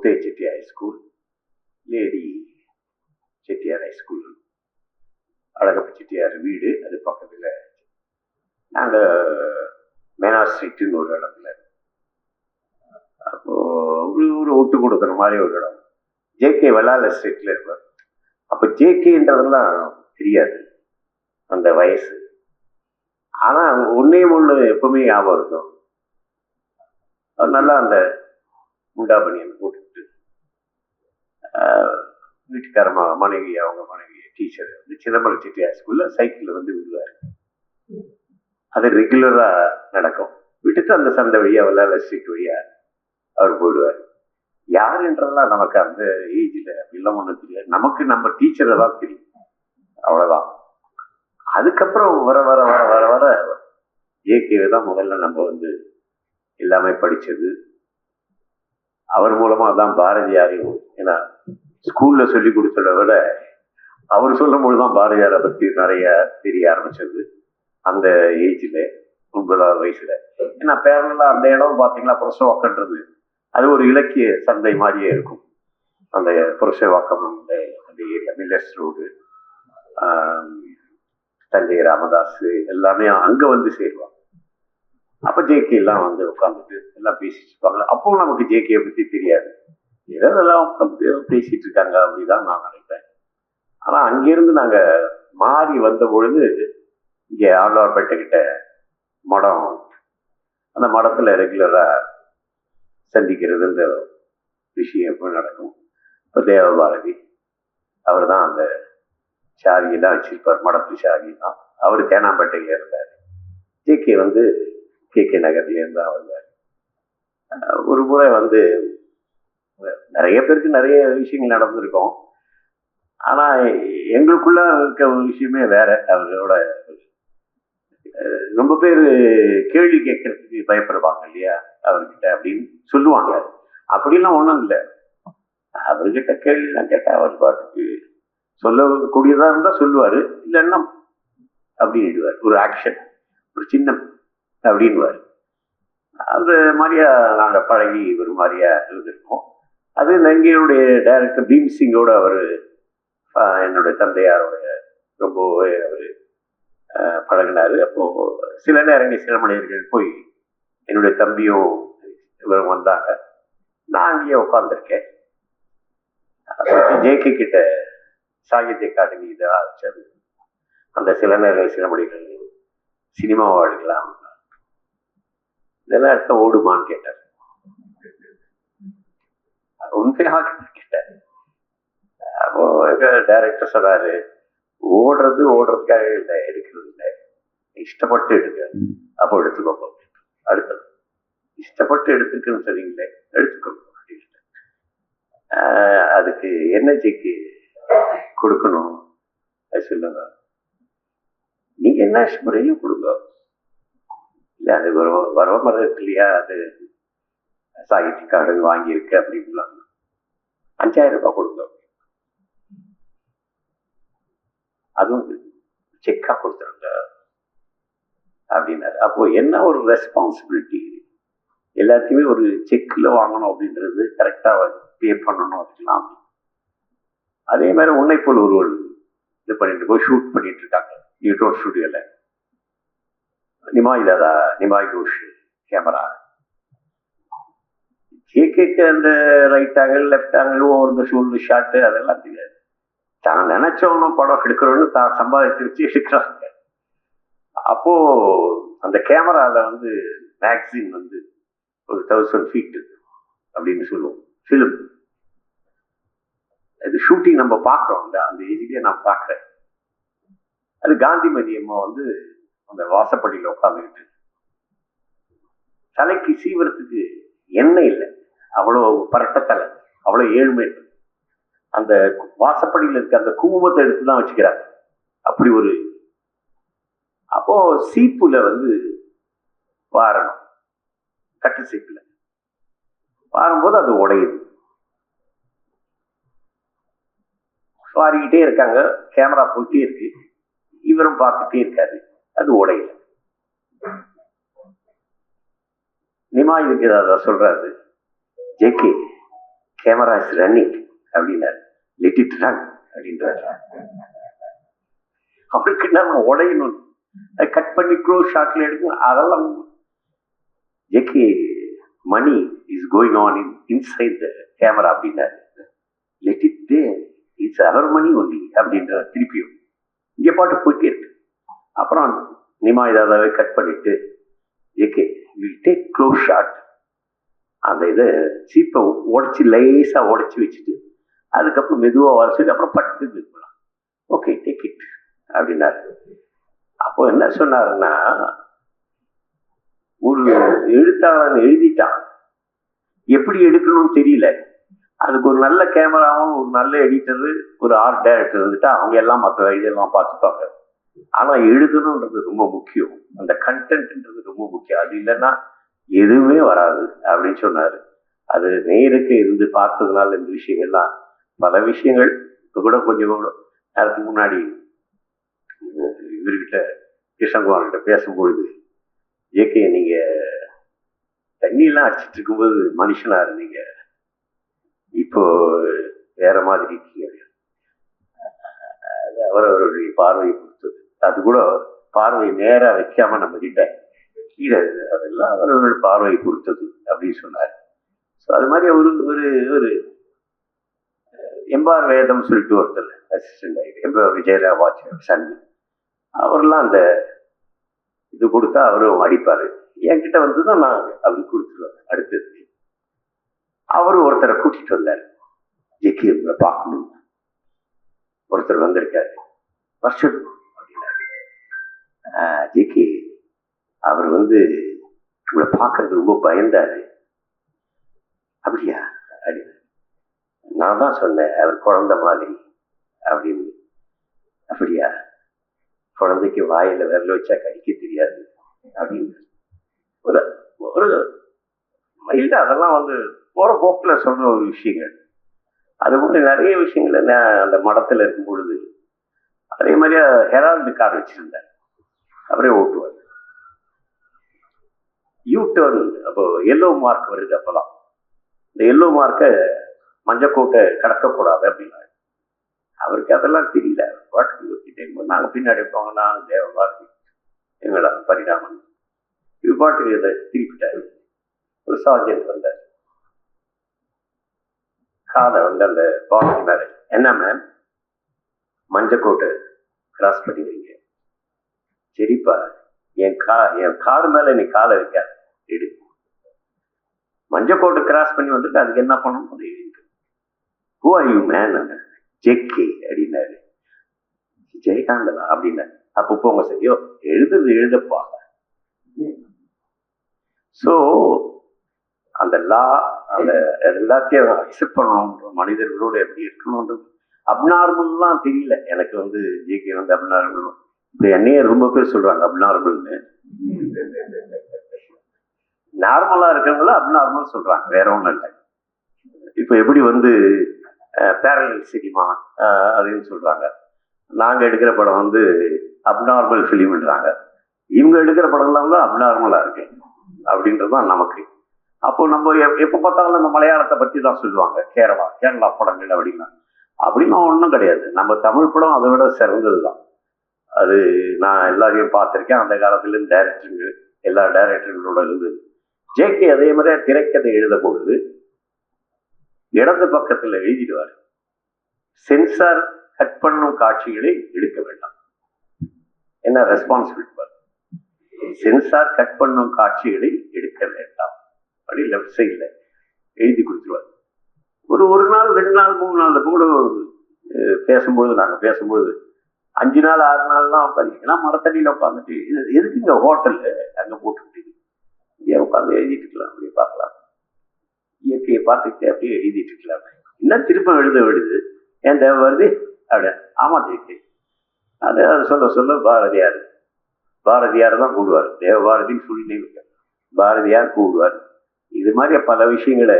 Muthaiya Chettiar high school lady Chettiar high school Alagappa Chettiar வீடு அது பக்கத்தில் நாங்கள் மேனா ஸ்ட்ரீட்டுன்னு ஒரு இடத்துல அப்போது ஒரு ஒட்டு கொடுக்குற மாதிரி ஒரு இடம் ஜேகே வெள்ளால ஸ்ட்ரீட்டில் இருப்பார் அப்போ ஜேகேன்றதெல்லாம் தெரியாது அந்த வயசு ஆனால் ஒன்றே ஒன்று எப்பவுமே ஞாபகம் இருக்கும் நல்லா அந்த முண்டா பனியன் போட்டு ஆஹ், வீட்டுக்கார மனைவி அவங்க மனைவி டீச்சர் வந்து சிதம்பரம் செட்டியார் ஸ்கூலில் சைக்கிளில் வந்து விடுவார். அது ரெகுலராக நடக்கும். விட்டுட்டு அந்த சந்தை வழியாக வெள்ளால ஸ்ட்ரீட் வழியாக அவர் போயிடுவார். யாருன்றதெல்லாம் நமக்கு அந்த ஏஜில் அப்படிலாம் ஒன்றும் தெரியாது. நமக்கு நம்ம டீச்சரை தான் தெரியும். அவ்வளோதான் அதுக்கப்புறம் வர வர வர வர வர ஜேகேவை தான் முதல்ல நம்ம வந்து எல்லாமே படிச்சது. அவர் மூலமா தான் பாரதியாரையும் ஏன்னா ஸ்கூல்ல சொல்லி கொடுத்ததை விட அவர் சொல்லும் தான் பாரதியாரை பத்தி நிறைய தெரிய ஆரம்பிச்சது. அந்த ஏஜ்ல ஒன்பதாவது வயசுல. ஏன்னா பேரலாம் அந்த இடம் பார்த்தீங்களா புரசவாக்கன்றது அது ஒரு இலக்கிய சந்தை மாதிரியே இருக்கும். அந்த புரசவாக்கம் அந்த அந்த ஏரியா ரோடு தஞ்சை ராமதாஸ் எல்லாமே அங்க வந்து சேருவாங்க. அப்ப ஜேகே எல்லாம் வந்து உட்காந்துட்டு எல்லாம் பேசிட்டு இருப்பாங்க. அப்போ நமக்கு ஜேகே பத்தி தெரியாது. ஏதோ எல்லாம் பேசிட்டு இருக்காங்க அப்படிதான் நான் நினைப்பேன் ஆனா அங்கிருந்து நாங்க மாறி வந்த பொழுது இங்க ஆழ்வார்பேட்டை கிட்ட மடம் அந்த மடத்துல ரெகுலரா சந்திக்கிறதுன்ற விஷயம் எப்போ நடக்கும். இப்போ தேவபாரதி அவர் தான் அந்த சாரியெல்லாம் வச்சிருப்பார் மடத்து சாரி தான் அவர் தேனாம்பேட்டையில இருந்தார். ஜேகே வந்து கே கே நகர்லேருந்து தான் வந்தார் ஒரு முறை வந்து நிறைய பேருக்கு நிறைய விஷயங்கள் நடந்திருக்கும். ஆனா எங்களுக்குள்ள இருக்க விஷயமே வேற. அவர்களோட ரொம்ப பேர் கேள்வி கேட்கறதுக்கு பயப்படுவாங்க இல்லையா? அவர்கிட்ட அப்படின்னு சொல்லுவாங்க. அப்படிலாம் ஒண்ணும் இல்லை. அவர்கிட்ட கேள்விலாம் கேட்டா அவர் பாட்டுக்கு சொல்லக்கூடியதா இருந்தா சொல்லுவாரு. இல்லைன்னா அப்படின்னுடுவார் ஒரு ஆக்ஷன் ஒரு சின்னம் அப்படின்னுவார். அந்த மாதிரியா நாங்க பழகி ஒரு மாதிரியா இருந்திருக்கோம். அது நங்கையுடைய டைரக்டர் பீம் சிங்கோட அவர் என்னுடைய தந்தையாரோட ரொம்பவே அவர் பழகினாரு. அப்போ சில நேரங்கள் சில மனிதர்கள் போய் என்னுடைய தம்பியும் இவரும் வந்தாங்க. நான் அங்கேயே உட்காந்துருக்கேன் ஜேகே கிட்ட சாகித்ய அகாடமி இதை ஆரம்பிச்சது அந்த சில நேரங்கள் சில மணிகள் சினிமா எடுக்கலாம் இதெல்லாம் எடுத்த ஓடுமான்னு கேட்டார். உண்மையாக கேட்டார் அப்போ டைரக்டர் சொன்னாரு ஓடுறது ஓடுறதுக்காக இல்லை எடுக்கிறது இல்லை இஷ்டப்பட்டு எடுக்க அப்போ எடுத்துக்கோங்க அடுத்தது இஷ்டப்பட்டு எடுத்துக்குன்னு சொன்னீங்களே எடுத்துக்கோங்க அதுக்கு என்ன செக்கு கொடுக்கணும் அது சொல்லுங்க நீங்க என்ன முறையிலும் கொடுங்க இல்ல அது வர வரவ மரம் இருக்கு இல்லையா அது சாகித்ய கார்டு வாங்கியிருக்கு அப்படின்லாம் அஞ்சாயிரம் ரூபாய் கொடுங்க அதுவும் செக்கா கொடுத்துருங்க அப்படின்னாரு. அப்போ என்ன ஒரு ரெஸ்பான்சிபிலிட்டி எல்லாத்தையுமே ஒரு செக்கில் வாங்கணும் அப்படின்றது கரெக்டாக பே பண்ணணும் அப்படிலாம் அதே மாதிரி உன்னை போல் ஒருவர் இது பண்ணிட்டு போய் ஷூட் பண்ணிட்டு இருக்காங்க. யூடியூப் ஸ்டுடியோவில் நிமாய் தாதா நிமாய் கோஷ் கேமரா. கேக்கு அந்த ரைட் ஆங்கிள் லெஃப்ட் ஆங்கிள் ஒரு ஷூல் ஷாட்டு அதெல்லாம் தெரியாது. தான் நினைச்சவனும் படம் எடுக்கிறோன்னு தான் சம்பாதித்து வச்சு எடுக்கிறாங்க. அப்போ அந்த கேமராவில் வந்து மேக்சின் வந்து ஒரு தௌசண்ட் ஃபீட் அப்படின்னு சொல்லுவோம். ஃபிலிம் இது ஷூட்டிங் நம்ம பார்க்குறோம். அந்த அந்த ஏஜ்லயே நான் பார்க்குறேன். அது காந்திமதி அம்மா வந்து அந்த வாசப்படியில் உட்காந்துக்கிட்டு தலைக்கு சீவரத்துக்கு எண்ணெய் இல்லை. அவ்வளோ பரட்டத்தலை அவ்வளோ ஏழ்மை. அந்த வாசப்படியில் இருக்க அந்த குங்குமத்தை எடுத்து தான் வச்சுக்கிறாங்க. அப்படி ஒரு அப்போ சீப்புல வந்து வாரணும். கட்டு சீப்புல. வாரும்போது அது உடையுது. வாரிக்கிட்டே இருக்காங்க. கேமரா போயிட்டே இருக்கு. இவரும் பார்த்துட்டே இருக்காரு. அது உடையல. நிமா இதுக்கு ஏதாவது சொல்றாரு? ஜேகே கேமரா இஸ் ரன்னிங் அப்படின்னார். லெட் இட் ரன் அப்படின்றார். அவருக்கு நம்ம உடையணும். அதை கட் பண்ணி க்ளோஸ் ஷாட்ல எடுக்கணும். அதெல்லாம் JK money is going on in inside the camera அப்படின்னாரு. Let it they it's our money only அப்படின்ற திருப்பியும். இங்கே பாட்டு போயிட்டே இருக்கு. அப்புறம் நிமா இதாவே கட் பண்ணிட்டு JK will take close shot அந்த இதை சீப்பை உடச்சி லேசாக உடச்சி வச்சுட்டு அதுக்கப்புறம் மெதுவாக வரைச்சிட்டு அப்புறம் பட்டு போகலாம் ஓகே டேக் இட் அப்படின்னாரு. அப்போ என்ன சொன்னாருன்னா ஒரு எழுத்தாளன் எழுதிட்டான். எப்படி எடுக்கணும்னு தெரியல. அதுக்கு ஒரு நல்ல கேமராவும் ஒரு நல்ல எடிட்டர் ஒரு ஆர்ட் டைரக்டர் இருந்துட்டா அவங்க எல்லாம் மற்ற இதெல்லாம் பார்த்துப்பாங்க. ஆனால் எழுதணுன்றது ரொம்ப முக்கியம். அந்த கண்டென்ட்ன்றது ரொம்ப முக்கியம். அது இல்லைன்னா எதுவுமே வராது அப்படின்னு சொன்னாரு. அது நேருக்கு இருந்து பார்த்ததுனால இந்த விஷயங்கள்லாம் பல விஷயங்கள் இப்போ கூட கொஞ்சம் கூட நேரத்துக்கு முன்னாடி இவர்கிட்ட கிருஷ்ணகுமார் கிட்ட பேசும்பொழுது ஏகே நீங்க தண்ணியெல்லாம் அடிச்சிட்டு இருக்கும்போது மனுஷனா இருந்தீங்க. இப்போ வேற மாதிரி இருக்கீங்க. அது அவரவருடைய பார்வையை பொறுத்தது. அது கூட பார்வை நேராக வைக்காம நம்ம கிட்ட கீழே அதெல்லாம் அவரோட பார்வை கொடுத்தது அப்படின்னு சொன்னார். ஸோ அது மாதிரி ஒரு ஒரு ஒரு எம்பார் வேதம் சொல்லிட்டு ஒருத்தர் அசிஸ்டன்ட் எம்பார் விஜயரா வாட்ச் சன் அவர்லாம் அந்த இது கொடுத்தா அவரும் அடிப்பாரு. என்கிட்ட வந்து தான் நான் அப்படி கொடுத்துருவேன். அடுத்தது அவரும் ஒருத்தரை கூட்டிட்டு வந்தார். ஜெக்கி உங்களை பார்க்கணும். ஒருத்தர் வந்திருக்காரு. வருஷம் அப்படின்னாரு. ஜெக்கி அவர் வந்து உங்களை பார்க்கறது ரொம்ப பயந்தாரு. அப்படியா? அப்படி. நான் தான் சொன்னேன் அவர் குழந்த மாதிரி. அப்படின்னு. அப்படியா? குழந்தைக்கு வாயில விரல வச்சா கடிக்க தெரியாது. அப்படின்னு. ஒரு ஒரு அதெல்லாம் வந்து போற போக்குல சொல்ற ஒரு விஷயங்கள். அது போல நிறைய விஷயங்கள் என்ன அந்த மடத்துல இருக்கும் பொழுது அதே மாதிரியா ஹெரால்டு கார் வச்சிருந்தார். அவரே ஓட்டுவார். யூ டேர்ன் அப்போ எல்லோ மார்க் வருது அப்பெல்லாம் இந்த எல்லோ மார்க்கை மஞ்சக்கோட்டை கடக்கக்கூடாது அப்படின்னாரு. அவருக்கு அதெல்லாம் தெரியல. வாட்டுக்கு ஓட்டிட்டே நாங்கள் பின்னாடி போங்க நான் தேவபாரதி எங்களா பரிணாமன். இது பாட்டுக்கு இதை திருப்பிட்டாரு. ஒரு சார்ஜன் வந்தார். காதை வந்து அந்த பானட் மேலே. என்ன மேம் மஞ்சக்கோட்டை கிராஸ் பண்ணி வைங்க சரிப்பா. என் கா என் கார் மேல நீ காலை வைக்காது. மஞ்சக்கோட்டை கிராஸ் பண்ணி வந்துட்டு அதுக்கு என்ன பண்ணணும்? Who are you man JK அப்படின்னாரு. ஜெயகாந்தனா அப்படின்னாரு. அப்போ போங்க சரியோ எழுதுறது எழுதப்பா. ஸோ அந்த லா அந்த எல்லாத்தையும் அக்செப்ட் பண்ணணும் மனிதர்களோடு எப்படி இருக்கணும்ன்ற அப்நார்மல்லாம் தெரியல. எனக்கு வந்து ஜேகே வந்து அப்நார்மல் இப்போ என்னையே ரொம்ப பேர் சொல்றாங்க அப்நார்மல்னு. நார்மலா இருக்கிறவங்கள அப்நார்மல் சொல்றாங்க. வேற ஒன்றும் இல்லை. இப்போ எப்படி வந்து பேரலல் சினிமா அப்படின்னு சொல்றாங்க. நாங்கள் எடுக்கிற படம் வந்து அப்நார்மல் ஃபிலிம்ன்றாங்க இவங்க எடுக்கிற படம்லாம் தான் அப்நார்மலாக இருக்கு. அப்படின்றது தான் நமக்கு. அப்போ நம்ம எப்போ பார்த்தாலும் அந்த மலையாளத்தை பற்றி தான் சொல்லுவாங்க. கேரளா கேரளா படங்கள் அப்படின்னா. அப்படின்னா ஒன்றும் கிடையாது. நம்ம தமிழ் படம் அதை விட சிறந்தது தான். அது நான் எல்லாரையும் பார்த்துருக்கேன். அந்த காலத்துலேருந்து டைரக்டருங்க எல்லா டைரக்டர்களோட இருந்தது ஜே கே அதே மாதிரி திரைக்கதை எழுத பொழுது இடது பக்கத்தில் எழுதிடுவார். சென்சார் கட் பண்ணும் காட்சிகளை எடுக்க வேண்டாம். என்ன ரெஸ்பான்சிபிலிட்டி சென்சார் கட் பண்ணும் காட்சிகளை எடுக்க வேண்டாம். அப்படி லெஃப்ட் சைடில் எழுதி கொடுத்துருவார். ஒரு ஒரு நாள் ரெண்டு நாள் மூணு நாள் கூட பேசும்பொழுது நாங்கள் பேசும்பொழுது அஞ்சு நாள் ஆறு நாள்லாம் பார்த்தீங்கன்னா மரத்தடியில் உட்காந்துட்டு இது எதுக்கு இங்கே ஹோட்டலில் அங்கே போட்டு இங்கே உட்காந்து எழுதிட்டு இருக்கலாம் அப்படியே பார்க்கலாம். இயற்கையை பார்த்துக்கிட்டே அப்படியே எழுதிட்டு இருக்கலாம். என்ன திருப்பம் எழுத விடுது ஏன் தேவை வருது? அப்படியே ஆமா ஜெயிக்கு. அது அதை சொல்ல சொல்ல பாரதியார். பாரதியார் தான் கூடுவார். தேவபாரதின்னு ஃபுல் பாரதியார் கூடுவார். இது மாதிரி பல விஷயங்களை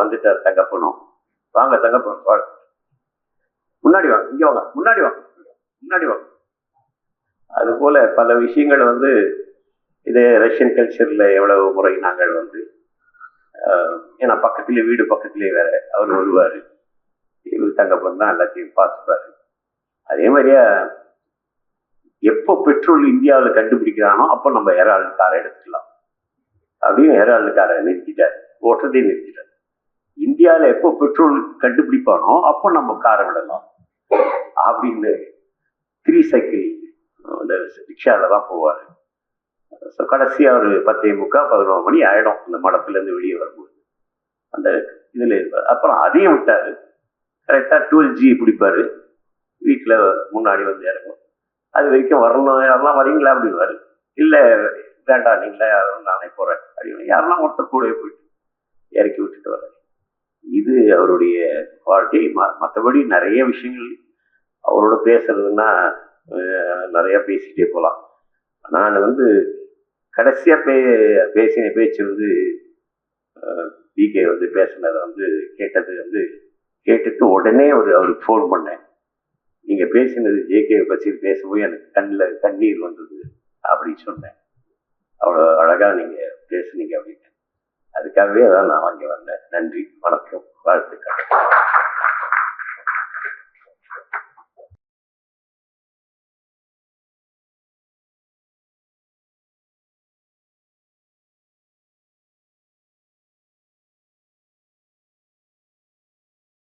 வந்துட்டார் தங்கப்பனும் வாங்க தங்கப்பனும் வாங்க முன்னாடி வாங்க இங்க வாங்க முன்னாடி வாங்க. முன்னாடி வாங்க. அது போல பல விஷயங்களை வந்து இதே ரஷ்யன் கல்ச்சர்ல எவ்வளவு முறை நாங்கள் வந்து ஏன்னா பக்கத்திலே வீடு பக்கத்துலேயே வேற அவர் வருவார். இவர் தங்கப்பன் தான் எல்லாத்தையும் பார்த்துப்பாரு. அதே மாதிரியா எப்போ பெட்ரோல் இந்தியாவில் கண்டுபிடிக்கிறானோ அப்போ நம்ம ஹெரால்டு காரை எடுத்துக்கலாம். அப்படின்னு ஹெரால்டு காரை நிறுத்திட்டார். ஓட்டத்தையும் நிறுத்திட்டார். இந்தியாவில் எப்போ பெட்ரோல் கண்டுபிடிப்பானோ அப்போ நம்ம காரை விடலாம். அப்படின்னு த்ரீ சைக்கிள் அந்த ரிக்ஷாவில் தான் போவார். ஸோ கடைசியாக ஒரு பத்தே முக்கால் பதினோரு மணி ஆகிடும் அந்த மடத்துலேருந்து வெளியே வரும்போது. அந்த இதில் இருப்பார். அப்புறம் அதையும் விட்டார். கரெக்டாக டுவெல் ஜி பிடிப்பார். வீட்டில் முன்னாடி வந்து இறங்கும். அது வரைக்கும் வரணும் யாரெல்லாம் வரீங்களா அப்படின்வாரு இல்லை வேண்டாம் நீங்களே யாரும் நானே போகிறேன் அப்படின்னு யாரெல்லாம் ஒருத்தர் கூடவே போயிட்டு இறக்கி விட்டுட்டு வரேன் இது அவருடைய குவாலிட்டி. ம மற்றபடி நிறைய விஷயங்கள் அவரோட பேசுறதுன்னா நிறையா பேசிகிட்டே போகலாம். நான் வந்து கடைசியாக பே பேசின பேச்சு வந்து பிகே வந்து பேசினதை வந்து கேட்டது வந்து கேட்டுட்டு உடனே ஒரு அவருக்கு ஃபோன் பண்ணேன். நீங்கள் பேசினது ஜேகே பற்றி பேசும்போது எனக்கு கண்ணில் கண்ணீர் வந்தது அப்படின்னு சொன்னேன். அவ்வளோ அழகாக நீங்கள் பேசுனீங்க அப்படின்னு. அதுக்காகவே அதான் நான் வாங்கி வந்தேன். நன்றி வணக்கம் வாழ்த்து